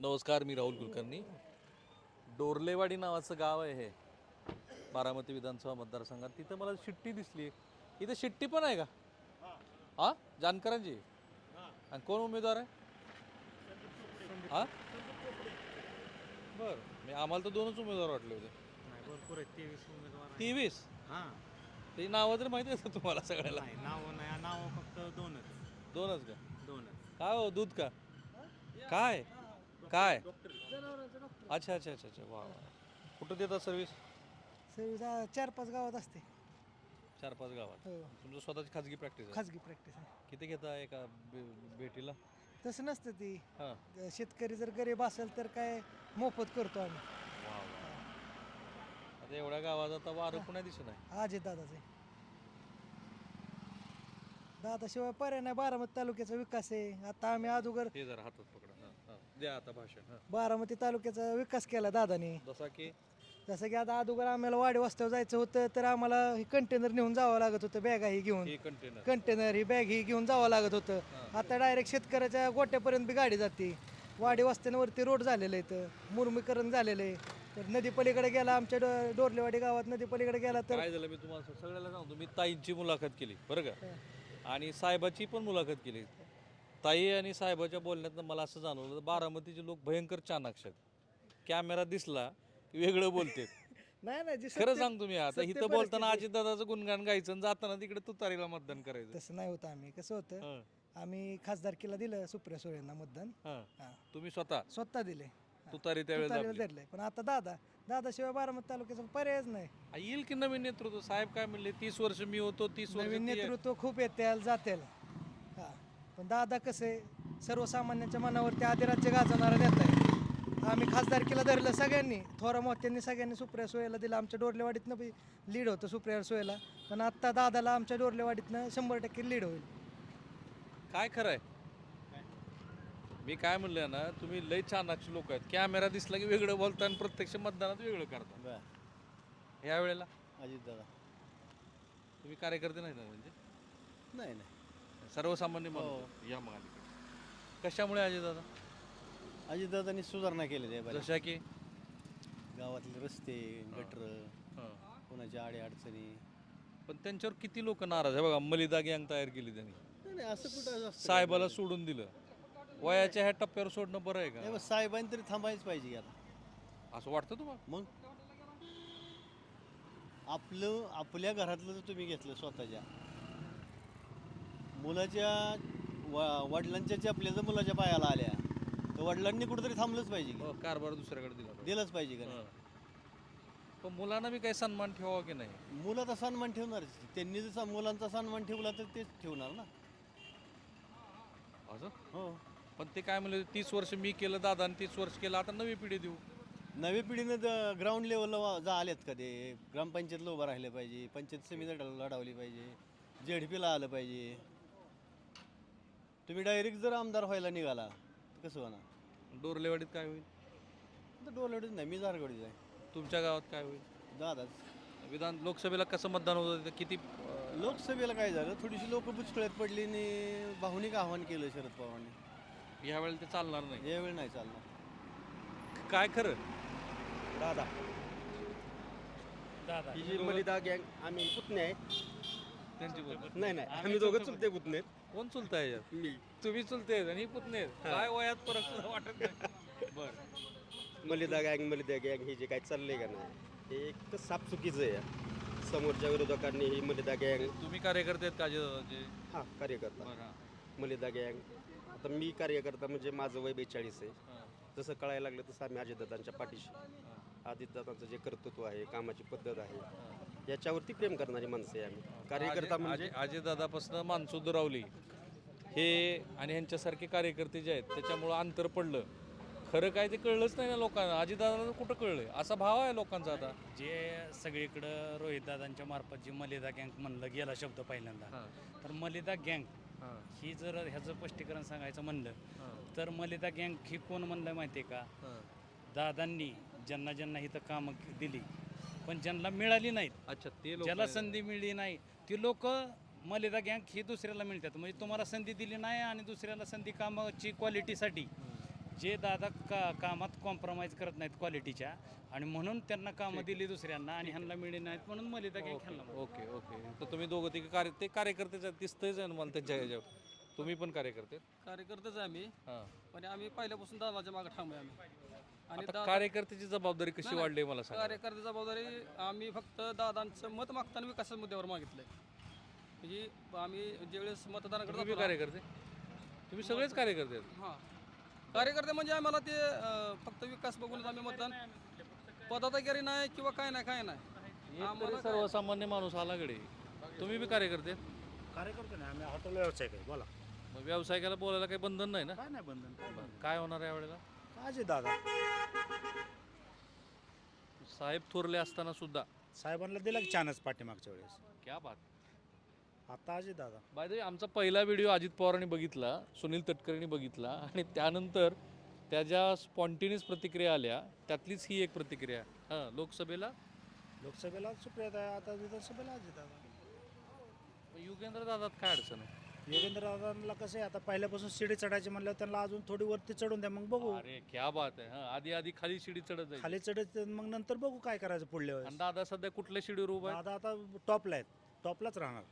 नमस्कार मी राहुल कुलकर्णी. डोरलेवाडी नावाचं गाव आहे हे. बारामती विधानसभा मतदारसंघात. तिथं मला शिट्टी दिसली इथं शिट्टी पण आहे का? हा? जानकरांची? आणि कोण उमेदवार आहे? हा? बर. मी आम्हाला तर दोनच उमेदवार वाटले होते. भरपूर आहेत. तेवीस उमेदवार आहेत. तेवीस? हां. ते नावं तर माहिती असतं तुम्हाला सगळ्याला. नाही नाव नाही. नाव फक्त दोनच. दोनच का? दोनच. काय हो दूध का? काय? काय? अच्छा अच्छा अच्छा अच्छा. वा वा. कुठं देतात सर्व्हिस सर्विस चार पाच गावात असते. चार पाच गावात. हो. तुमचं स्वतःची खाजगी प्रॅक्टिस आहे. खाजगी प्रॅक्टिस आहे. किती घेता एका बे- भेटीला? तसं नसतं ती. हां. शेतकरी जर गरीब असेल तर काय मोफत करतो आम्ही. वा वा आता एवढ्या गावात आता वारं पुन्हा दिसत नाही? अजित दादाचे. दादाशिवाय पर्याय नाही. बारामती तालुक्याचा विकास आहे. आता आम्ही अगोदर हे जरा हातात पकडा. द्या आता भाषण. बारामती तालुक्याचा विकास केला दादाने. जसा की? जसं की आता अगोदर आम्हाला वाडी वाजता जायचं होतं तर आम्हाला ही कंटेनर नेऊन जावं लागत होतं बॅगा ही घेऊन. हे कंटेनर कंटेनर ही बॅग ही घेऊन जावं लागत होतं. आता डायरेक्ट शेतकऱ्याच्या गोट्यापर्यंत बी गाडी जाते. वाडी वस्त्यांवरती रोड झालेलं आहे इथं मुरमीकरण झालेलं आहे. तर नदी पलीकडे गेला आमच्या डो डोरलेवाडी गावात नदी पलीकडे गेला तर काय झालं मी तुम्हाला सगळ्याला सांगतो मी ताईंची मुलाखत केली बरं का? आणि साहेबाची पण मुलाखत केली. ताई आणि साहेबाच्या बोलण्यातनं मला असं जाणवलं बारामतीचे लोक भयंकर चाणाक्ष आहेत. कॅमेरा दिसला की वेगळं बोलते नाही नाही जी खरं सत्य- सांगतो मी आता सत्य इथं बोलताना परिस्थिती. अजितदादाचं गुणगान गायचं आणि जाताना तिकडे तुतारीला मतदान करायचं. तसं नाही होतं आम्ही कसं होतं हं, आम्ही खासदारकीला दिलं सुप्रिया सुळेंना मतदान. हं. हा. तुम्ही स्वतः? स्वतः दिले. तुतारी तुतारीला दाबली. धरलंय पण आता दादा दादाशिवाय बारामती तालुक्याचा पर्यायच नाही. आ, येईल की नवीन नेतृत्व? साहेब काय म्हणले तीस वर्ष मी होतो तीस वर्ष नवीन ती- नेतृत्व खूप येतील जातील हा पण दादा कसे सर्वसामान्यांच्या मनावरती आदिराज्य गाजवणारा नेता आहे. आम्ही खासदारकीला धरलं सगळ्यांनी. थोरा मोत्यांनी सगळ्यांनी सुप्रिया सोयला दिलं. आमच्या डोरलेवाडीतनं बी लीड होतं सुप्रिया सोयला पण आत्ता दादाला आमच्या डोरलेवाडीतनं शंभर टक्के लीड होईल. काय खरं आहे मी काय म्हणलं ना तुम्ही लय चाणाक्ष लोक आहेत. कॅमेरा दिसला की वेगळं बोलता आणि प्रत्यक्ष मतदानात वेगळं करता ह्या वेळेला? अजित दादा. तुम्ही कार्यकर्ते नाही ना म्हणजे? नाही नाही. सर्वसामान्य माणूस. या मग अलीकडे कशामुळे अजय दादा अजित दादांनी सुधारणा केलेली आहे. जशा की? गावातले रस्ते गटर हं. कोणाच्या आडे अडचणी पण त्यांच्यावर किती लोक नाराज आहे बघा मलिदा गँग तयार केली त्यांनी. असं कुठं साहेबाला सोडून दिलं. वयाच्या ह्या टप्प्यावर सोडणं बरं आहे का? साहेबांनी तरी थांबायच पाहिजे आता. असं वाटतं तुम्हाला? मग? आपलं आपल्या घरातलं जर तुम्ही घेतलं स्वतःच्या. मुलाच्या व- वडिलांच्या चपल्या जर मुलाच्या पायाला आल्या तर वडिलांनी कुठेतरी थांबलंच पाहिजे की. हो, कारभार दुसऱ्याकडे दिला पाहिजे. दिलंच पाहिजे का नाही? हं. पण मुलांना बी काही सन्मान ठेवावा की नाही? मुलं सन्मान ठेवणारच. त्यांनी जर मुलांचा सन्मान ठेवला तर तेच ठेवणार ना. असं? हो. पण ते काय म्हणले तीस वर्ष मी केलं दादा आणि तीस वर्ष केलं आता नवी पिढी देऊ. नवी पिढीनं ग्राउंड लेवलला जा आलेत का ते? ग्रामपंचायतला उभं राहिले पाहिजे पंचायत समिती लढवली पाहिजे जेडपीला आलं पाहिजे. तुम्ही डायरेक्ट जर आमदार व्हायला निघाला तर कसं होणार? डोरलेवाडीत काय होईल? तर डोलवडीच नाही मी जारगडीच आहे. तुमच्या गावात काय होईल? दादाच. विधान लोकसभेला कसं मतदान होतं तिथं? किती अं, लोकसभेला काय झालं? थोडीशी लोक बुचकळ्यात पडली आणि भावनिक आव्हान केलं शरद पवारांनी. ह्या वेळेला ते चालणार नाही. यावेळी नाही चालणार. काय खरं? दादा. दादा. ही जी मलिदा गँग आम्ही पुतणे आहे. त्यांची बोल. नाही नाही आम्ही दोघं चुलते पुतणे आहेत. कोण चुलता आहे याच्यात? मी. तुम्ही चुलते आहेत आणि ही पुतणे आहेत. काय वयात फरक सुद्धा वाटत नाही? बर. मलिदा गँग मलिदा गँग हे जे काय चाललंय का नाही हे एक साफ चुकीचं आहे. समोरच्या विरोधकांनी ही मलिदा गँग तुम्ही कार्यकर्ते आहेत काजे दादाचे हा कार्यकर्ता. बरं मलिदा गँग. आता मी कार्यकर्ता म्हणजे माझं वय बेचाळीस आहे. हां. जसं कळायला लागलं तसं आम्ही अजितदादांच्या पाठीशी. अजितदादांचं जे कर्तृत्व आहे कामाची पद्धत आहे. याच्यावरती प्रेम करणारी माणसं आहे आम्ही. कार्यकर्ता म्हणजे अजय दादापासून माणसू दुरावली हे आणि ह्यांच्यासारखे कार्यकर्ते जे आहेत त्याच्यामुळं अंतर पडलं. खरं काय ते कळलंच नाही ना लोकांना. अजितदादाला कुठं कळलंय? असा भाव आहे लोकांचा आता. जे सगळीकडं रोहितदादांच्या मार्फत जी मलिदा गँग म्हणलं गेला शब्द पहिल्यांदा. तर मलिदा गँग ही. जर ह्याचं स्पष्टीकरण सांगायचं म्हणलं तर मलिदा गँग ही कोण म्हणलं माहिती आहे का दादांनी ज्यांना ज्यांना इथं कामं दिली पण ज्यांना मिळाली नाहीत अच्छा ते लोक ज्याला संधी मिळली नाही ती लोक मलिदा गँग ही दुसऱ्याला मिळतात. म्हणजे तुम्हाला संधी दिली नाही आणि दुसऱ्याला संधी कामाची क्वालिटीसाठी. जे दादा का कामात कॉम्प्रोमाइज करत नाहीत क्वालिटीच्या आणि म्हणून त्यांना कामं दिली दुसऱ्यांना आणि ह्यांना मिळली नाहीत म्हणून मलिदा गँग ह्यांना ओके ओके. तर तुम्ही दोघं तिघे कार्य ते आहे ना मला त्यांच्या ह्याच्यावर. तुम्ही पण कार्यकर्ते? आहेत? कार्यकर्तेच आहे आम्ही. हां. पण आम्ही पहिल्यापासून दादाच्या मागे ठाम आहे आम्ही. आणि आता कार्यकर्त्याची जबाबदारी कशी वाढली आहे मला सांगा. कार्यकर्ते जबाबदारी आम्ही फक्त दादांचं मत मागताना विकासाच्या मुद्द्यावर मागितलंय. म्हणजे आम्ही ज्यावेळेस मतदानाकडे तुम्ही कार्यकर्ते? तुम्ही सगळेच कार्यकर्ते आहेत. हां. कार्यकर्ते म्हणजे आम्हाला ते अं, फक्त विकास बघूनच आम्ही मतदान पदाधिकारी नाही किंवा काय नाही काय नाही. एक तरी सर्वसामान्य माणूस आलाकडे तुम्ही बी कार्यकर्ते आहेत? कार्यकर्ते नाही आम्ही हॉटेल व्यवसाय आहे बोला. मग व्यावसायिकाला बोलायला काही बंधन नाही ना? काय नाही बंधन काय बरं. काय होणार आहे यावेळेला अजय दादा. साहेब थोरले असताना सुद्धा. साहेबांना दिला की चानच पाठीमागच्या वेळेस. क्या बात. आता अजय दादा. बाय द वे आमचा पहिला व्हिडिओ अजित पवारांनी बघितला सुनील तटकरेंनी बघितला आणि त्यानंतर त्या ज्या स्पॉन्टिनियस प्रतिक्रिया आल्या त्यातलीच ही एक प्रतिक्रिया. हां लोकसभेला? लोकसभेला सुप्रियात आहे आता विधानसभेला अजय दादा. युगेंद्र दादात काय अडचण आहे? योगेंद्र दादांना कसं आहे आता पहिल्यापासून शिडी चढायची म्हणल्यावर त्यांना अजून थोडी वरती चढून द्या मग बघू. अरे क्या बात आहे हा. आधी आधी खाली शिडी चढत जाईल खाली चढत मग नंतर बघू काय करायचं पुढल्या आणि वेळेस दादा सध्या कुठल्या शिडीवर उभा आहे? दादा आता टॉपला आहेत. टॉपलाच राहणार.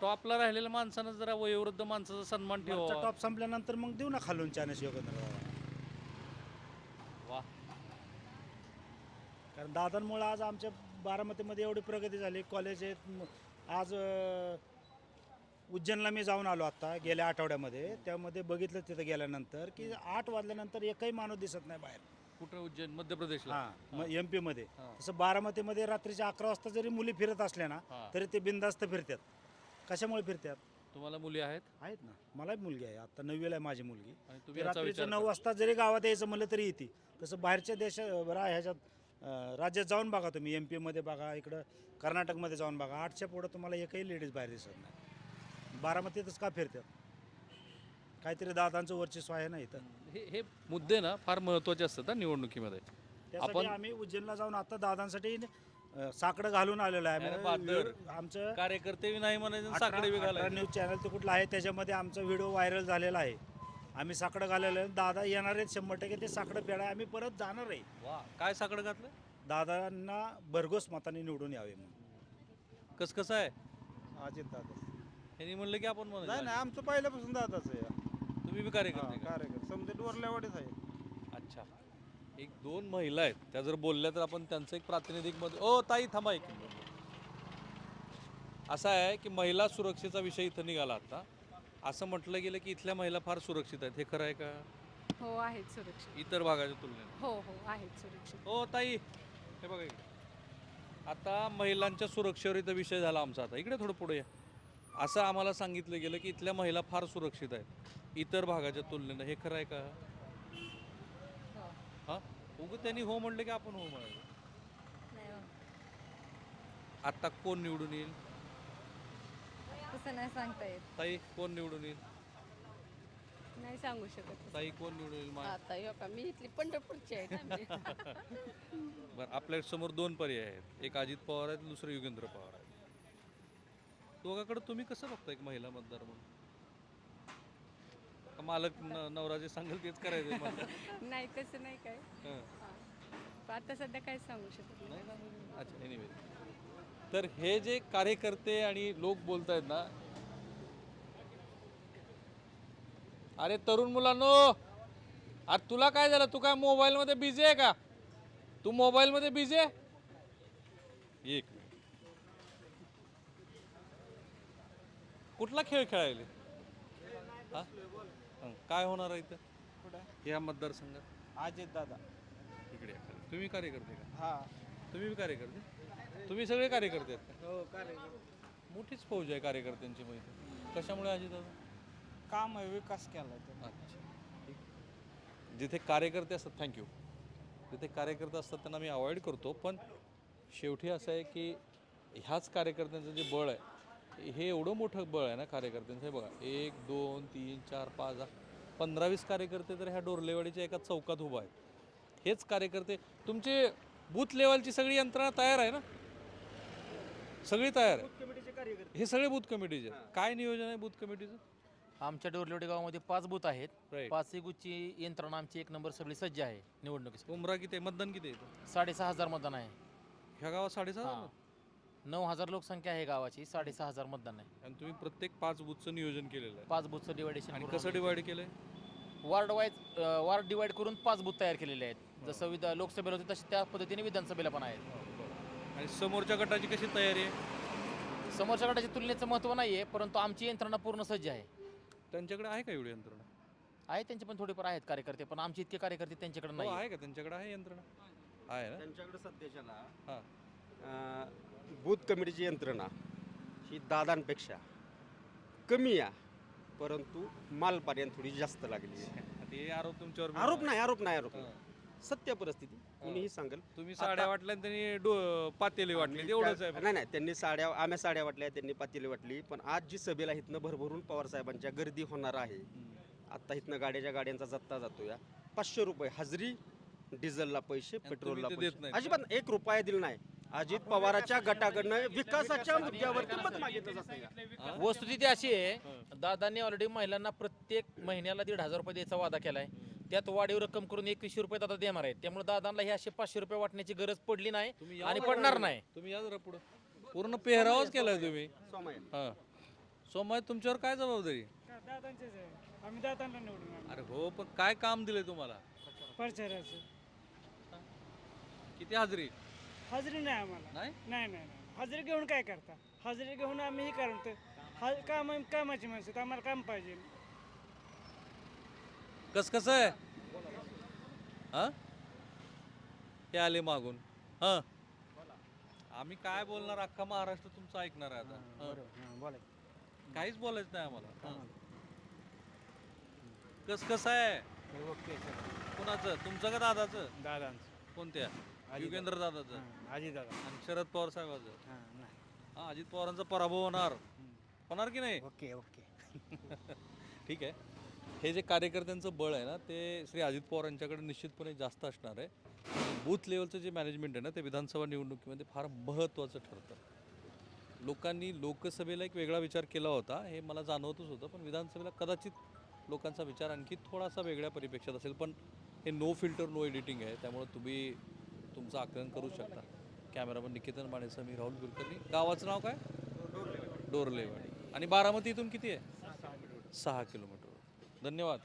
टॉपला राहिलेल्या माणसानं जरा वयोवृद्ध माणसाचा सन्मान ठेवा टॉप संपल्यानंतर मग देऊ ना खालून चानस योगेंद्र दादा वा. कारण दादांमुळे आज आमच्या बारामतीमध्ये एवढी प्रगती झाली कॉलेज आहेत म- आज अ, उज्जैनला मी जाऊन आलो आत्ता गेल्या आठवड्यामध्ये. त्यामध्ये बघितलं तिथं गेल्यानंतर की आठ वाजल्यानंतर एकही माणूस दिसत नाही बाहेर. कुठं उज्जैन? मध्य प्रदेशला? हां एम पीमध्ये हां. तसं बारामतीमध्ये रात्रीच्या अकरा वाजता जरी मुली फिरत असल्या ना हां. तरी ते बिंदास्त फिरतात. कशामुळे फिरतात? तुम्हाला मुली आहेत? आहेत ना. मला मुलगी आहे. आता नववीला आहे माझी मुलगी. आणि ती तुम्ही याचा रात्रीचं विचार नऊ वाजता जरी गावात यायचं म्हणलं तरी येते. तसं बाहेरच्या देशा रा- ह्याच्यात अं, राज्यात जाऊन बघा तुम्ही. एम पीमध्ये बघा इकडं कर्नाटकमध्ये जाऊन बघा. आठच्या पुढं तुम्हाला एकही लेडीज बाहेर दिसत नाही. बारामतीतच का फिरतात? काहीतरी दादांचं वर्चस्व आहे ना इथं. हे हे मुद्दे ना फार महत्त्वाचे असतात हा निवडणुकीमध्ये. त्यासाठी आपण- आम्ही उज्जैनला जाऊन आता दादांसाठी अं, साकडं घालून आलेलो आहे. अरे आमचं कार्यकर्ते बी नाही म्हणायचे आणि साकडे बी अठरा घालायचे न्यूज चॅनल ते कुठलं आहे त्याच्यामध्ये आमचा व्हिडिओ व्हायरल झालेला आहे. आम्ही साकडं घालेलं आहे. दादा येणार आहेत शंभर टक्के ते साकडं पेडा आम्ही परत जाणार आहे. वा काय साकडं घातलं? दादांना भरघोस मताने निवडून यावे म्हणून. कस कसं आहे? अजित दादा. यांनी म्हणलं की आपण नाही म्हणायचं. नाही आमचं पहिल्यापासून दादाच आहे. तुम्ही बी कार्यकर्ते का? कार्यक्रम समजा डोरल्यावाडीच आहे. अच्छा. एक दोन महिला आहेत. त्या जर बोलल्या तर आपण त्यांचं एक प्रातिनिधिक मत ओ ताई थांबा एक असं आहे की महिला सुरक्षेचा विषय इथं निघाला आता. असं म्हटलं गेलं की इथल्या महिला फार सुरक्षित आहेत. हे खरं आहे का? हो आहेत सुरक्षित. इतर भागाच्या तुलनेत हो हो आहेत सुरक्षित. हो ताई हे बघा इकडे. आता महिलांच्या सुरक्षेवर इथं विषय झाला आमचा आता. इकडे थोडं पुढे या. असं आम्हाला सांगितलं गेलं की इथल्या महिला फार सुरक्षित आहेत. इतर भागाच्या तुलनेनं. हे खरं आहे का? हो? हां उगं त्यांनी हो म्हणलं की आपण हो म्हणायचं नाही हो. आता कोण निवडून येईल? तसं नाही सांगता येत. ताई कोण निवडून येईल? नाही सांगू शकत. ताई कोण निवडून येईल? मा- आता हो का मी इथली पंढरपूरची आहे ना मी. बरं आपल्यासमोर दोन पर्याय आहेत. एक अजित पवार आहेत दुसरं युगेंद्र पवार आहेत. दोघाकडे तुम्ही कसं बघता एक महिला मतदार म्हणून? का मालक न- नवरा जे सांगेल तेच करायचं मला नाही तसं नाही काय हं. आता सध्या काय सांगू शकत नाही. नाही ना? अच्छा एनिवे तर हे जे कार्यकर्ते आणि लोक बोलत आहेत ना अरे तरुण मुलांनो अरे तुला काय झालं? तू काय मोबाईलमध्ये बिझी आहे का? तू मोबाईलमध्ये बिझी आहे? एक कुठला खेळ खेळायले? हा? हं, काय होणार आहे इथं? या मतदारसंघात. अजित दादा. इकडे या खाली. तुम्ही कार्यकर्ते का? हा. तुम्ही बी कार्यकर्ते? तुम्ही सगळे कार्यकर्ते आहेत का? हो कार्यक्रम मोठीच फौज आहे कार्यकर्त्यांची माहिती कशामुळे अजित दादा? काम आहे विकास केला अच्छा. ठीक. जिथे कार्यकर्ते असतात थँक्यू जिथे कार्यकर्ते असतात त्यांना मी अवॉइड करतो पण शेवटी असं आहे की ह्याच कार्यकर्त्यांचं जे बळ आहे हे एवढं मोठं बळ आहे ना कार्यकर्त्यांचं? हे बघा एक दोन तीन चार पाच दहा, पंधरा वीस कार्यकर्ते तर ह्या डोरलेवाडीच्या एका चौकात उभा आहेत. हेच कार्यकर्ते तुमचे बूथ लेवलची सगळी यंत्रणा तयार आहे ना? सगळी तयार आहे. कमिटीचे कार्यकर्ते. हे सगळे बूथ कमिटीचे. काय नियोजन आहे बूथ कमिटीचं आमच्या डोरलेवडे गावामध्ये पाच बूथ आहेत. पाचही बूथची यंत्रणा आमची एक नंबर सगळी सज्ज आहे निवडणुकीसाठी. उमरा किती आहे? मतदान किती आहे? साडेसहा हजार मतदान आहे. ह्या गावात साडेसहा. नऊ हजार लोकसंख्या आहे गावाची साडेसहा हजार मतदान आहे. आणि तुम्ही प्रत्येक पाच बुथचं नियोजन केलेलं आहे. पाच बूथचं डिवायडेशन आणि कसं डिवाइड केलंय? वार्ड वाईज वार्ड डिवाइड करून पाच बूथ तयार केलेले आहेत. जसं विधा लोकसभेला होते तसे त्या पद्धतीने विधानसभेला पण आहेत. आणि समोरच्या गटाची कशी तयारी आहे? समोरच्या गटाच्या तुलनेचं महत्त्व नाही आहे परंतु आमची यंत्रणा पूर्ण सज्ज आहे. त्यांच्याकडे आहे का एवढी यंत्रणा? आहे त्यांचे पण थोडेफार आहेत कार्यकर्ते पण आमचे इतके कार्यकर्ते त्यांच्याकडे हो, नाही. आहे का? त्यांच्याकडे आहे यंत्रणा? आहे ना? त्यांच्याकडे सध्याच्याला हां. अं, बूथ कमिटीची यंत्रणा ही दादांपेक्षा कमी आहे परंतु मालपर्यंत थोडी जास्त लागली आहे. ते आरोप तुमच्यावर आरोप. नाही आरोप नाही आरोप. नाही सत्य परिस्थिती कुणीही सांगेल तुम्ही साड्या वाटल्या आणि त्यांनी डो- पातेले वाटले त्या- आहे नाही नाही त्यांनी साड्या आम्ही साड्या वाटल्या त्यांनी पातेली वाटली पण आज जी सभेला इथनं भरभरून पवार साहेबांच्या गर्दी होणार आहे आता इथनं गाड्याच्या गाड्यांचा जत्ता जातो या पाचशे रुपये हजरी डिझेलला पैसे पेट्रोलला तुम्ही ते देत पैसे. अजिबात एक रुपया दिला नाही अजित पवाराच्या गटाकडनं विकासाच्या मुद्द्यावरती मत मागितलं जातं. वस्तुस्थिती अशी आहे दादांनी ऑलरेडी महिलांना प्रत्येक महिन्याला दीड हजार रुपये द्यायचा वादा केलाय. त्यात वाढीव रक्कम करून एकवीसशे रुपये दादा देणार आहेत. त्यामुळे दादांना हे असे पाचशे रुपये वाटण्याची गरज पडली नाही आणि पडणार. नाही. तुम्ही या जरा पुढं. पूर्ण पेहरावच केलाय तुम्ही. हा. सोमवार तुमच्यावर काय जबाबदारी? दादांचेच आहे. आम्ही दादांना निवडून अरे हो पण काय काम दिलंय तुम्हाला? प्रचाराचं. किती हाजरी? हजेरी नाही आम्हाला. नाही? नाही नाही नाही. हजेरी घेऊन काय करता? हजेरी घेऊन आम्ही हे करतो. हा काम कामाची माणसं आहेत, आम्हाला काम पाहिजे. कस कसं आहे? हा? हे आले मागून. हा? आम्ही काय बोलणार? अख्खा महाराष्ट्र तुमचं ऐकणार आहे आता. हं. बोला काहीच बोलायचं नाही आम्हाला. हं. कस कसं आहे? कुणाचं? तुमचं का दादाचं? दादांचं. कोणत्या? युगेंद्र दादाचं आजी दादा. आणि शरद पवार साहेबाचं. हां नाही. हा अजित पवारांचा पराभव होणार. होणार की नाही? Okay okay. ठीक आहे. हे जे कार्यकर्त्यांचं बळ आहे ना ते श्री अजित पवार यांच्याकडे निश्चितपणे जास्त असणार आहे. बूथ लेवलचं जे मॅनेजमेंट आहे ना ते विधानसभा निवडणुकीमध्ये फार महत्त्वाचं ठरतं. लोकांनी लोकसभेला एक वेगळा विचार केला होता हे मला जाणवतच होतं पण विधानसभेला कदाचित लोकांचा विचार आणखी थोडासा वेगळ्या परिपेक्षात असेल. पण हे नो फिल्टर नो एडिटिंग आहे त्यामुळे तुम्ही तुमचं आकलन करू शकता. कॅमेरामन निकेतन मानेसह मी राहुल कुलकर्णी. गावाचं नाव काय? डोरलेवाडी. आणि बारामती इथून किती आहे? सहा किलोमीटर. धन्यवाद.